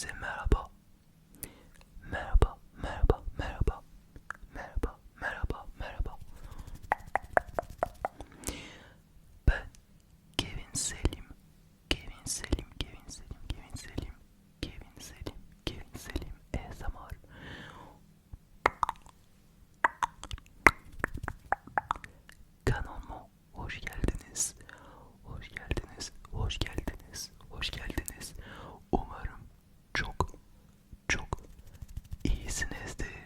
Herkese merhaba. Merhaba, merhaba, merhaba. Merhaba, merhaba, merhaba. Ben Kevin Selim. Kevin Selim, Kevin Selim, Kevin Selim. Kevin Selim, Kevin Selim. ASMR. Kanalıma hoş geldiniz. Hoş geldiniz, hoş geldiniz, hoş geldiniz. business day.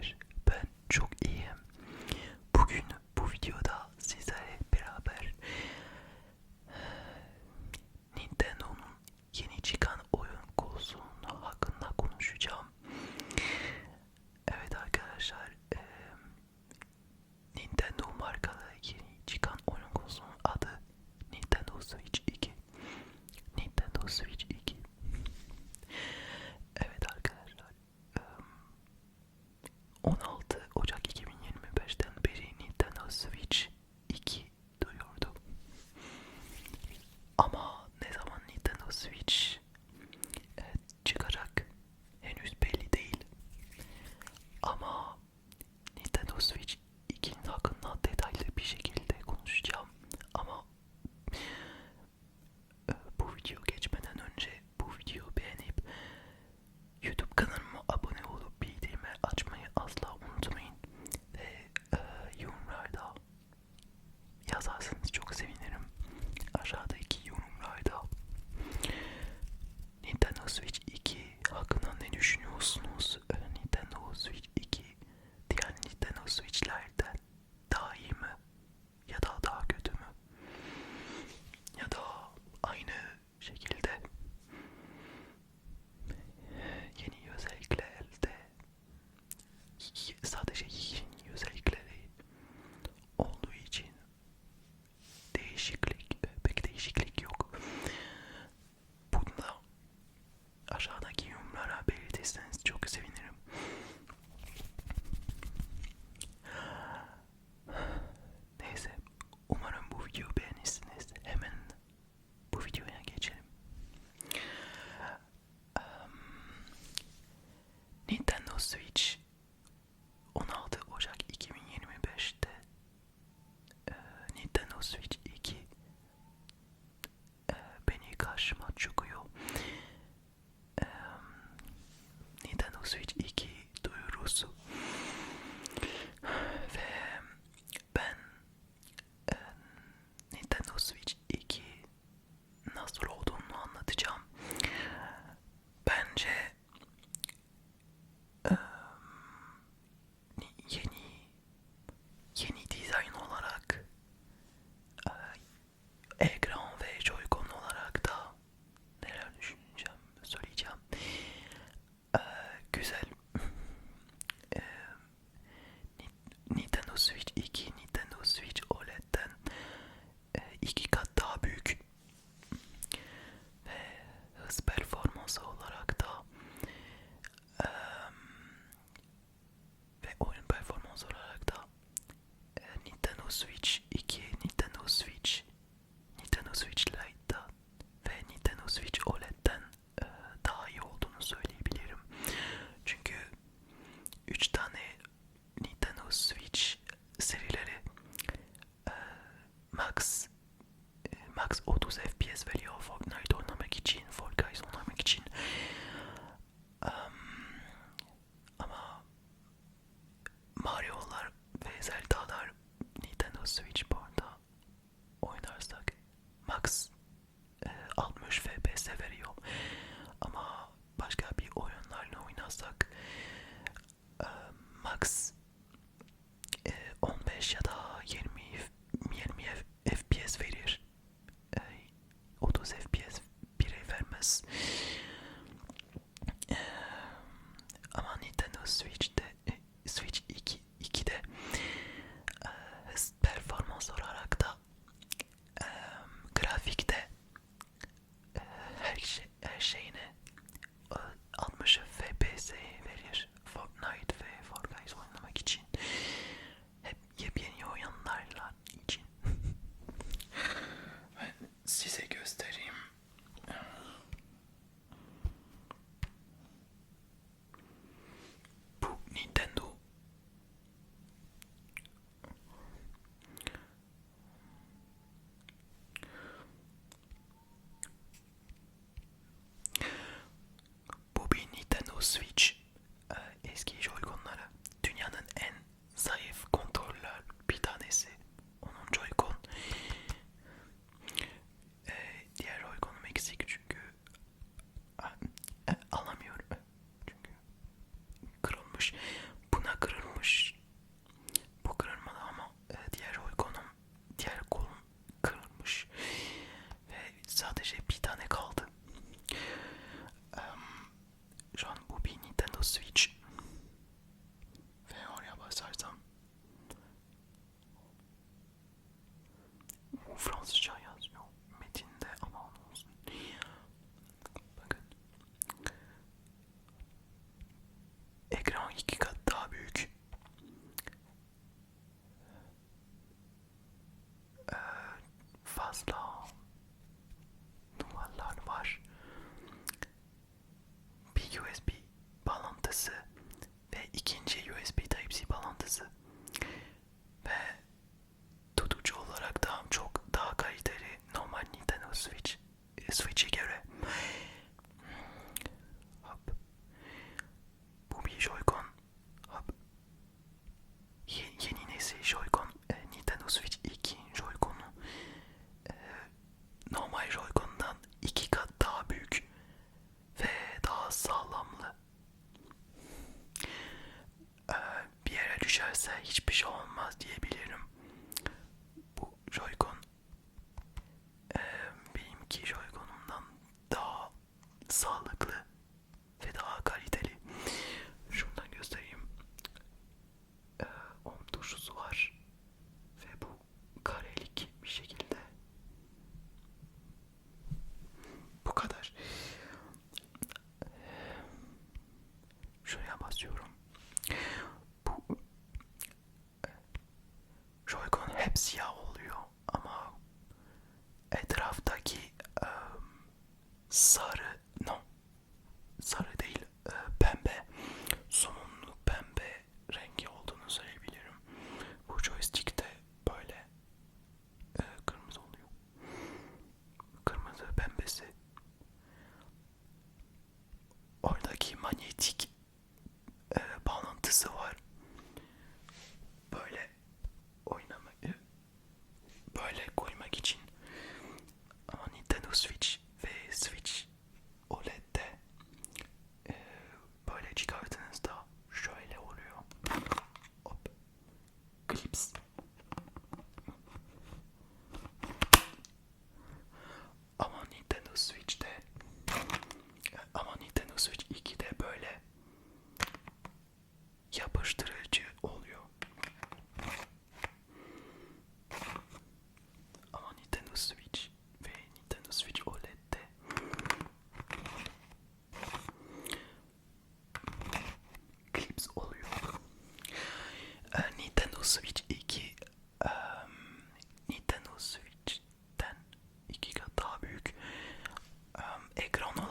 et grand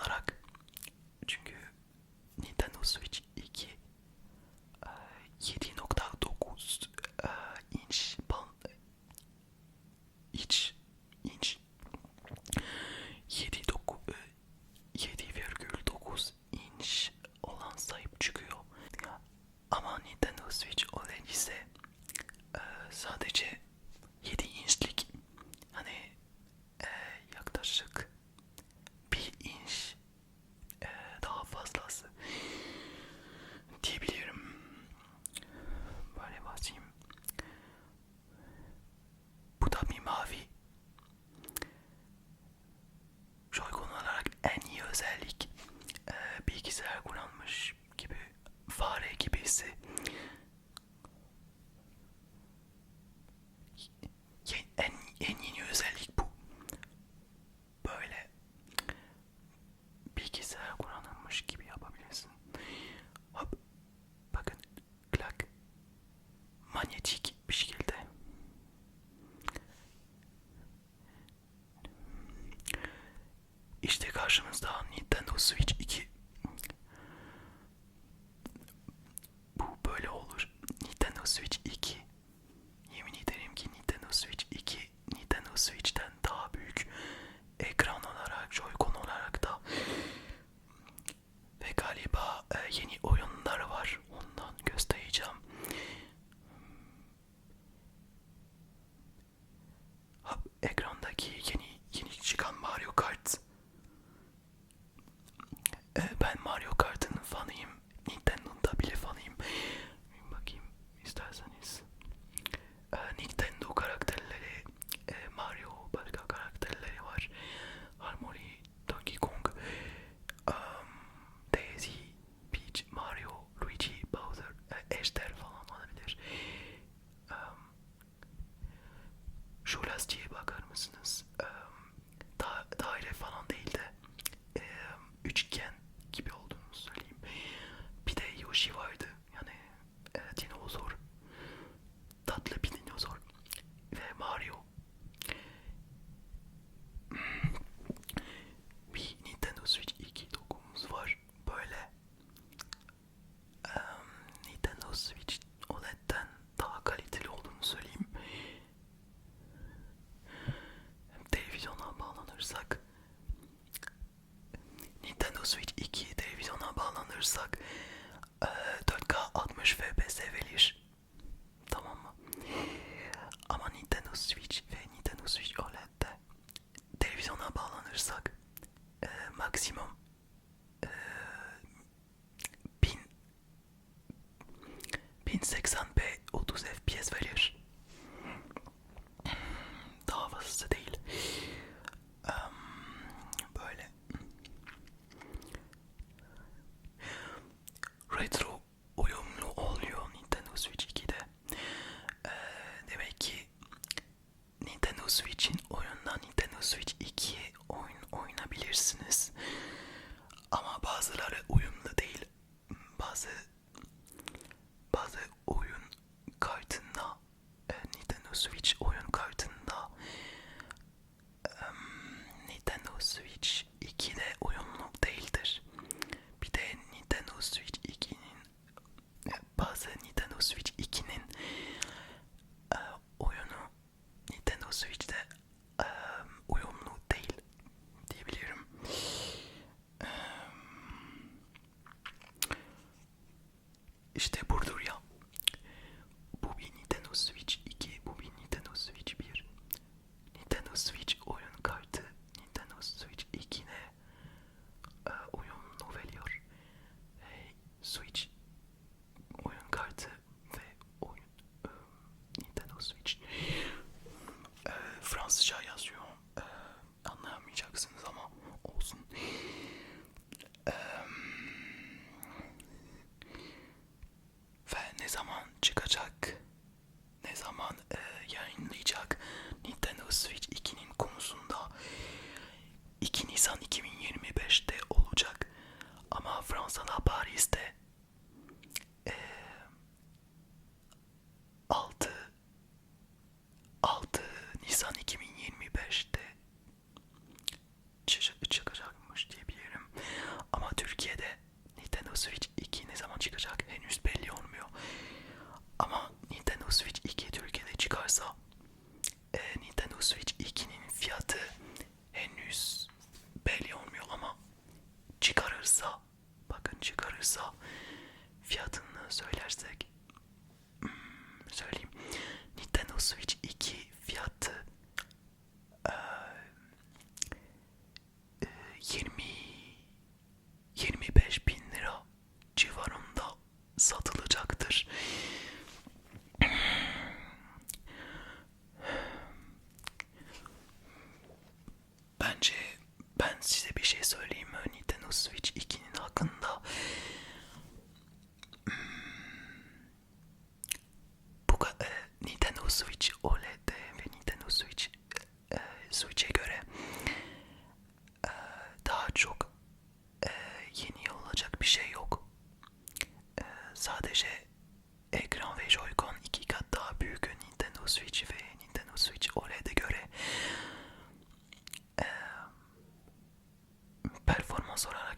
Nintendo Switch 2 televizyona bağlanırsak 4K 60 FPS verir. Et que ve Joy-Con iki kat daha que Nintendo Switch ve Nintendo Switch OLED'e göre e, euh, performans olarak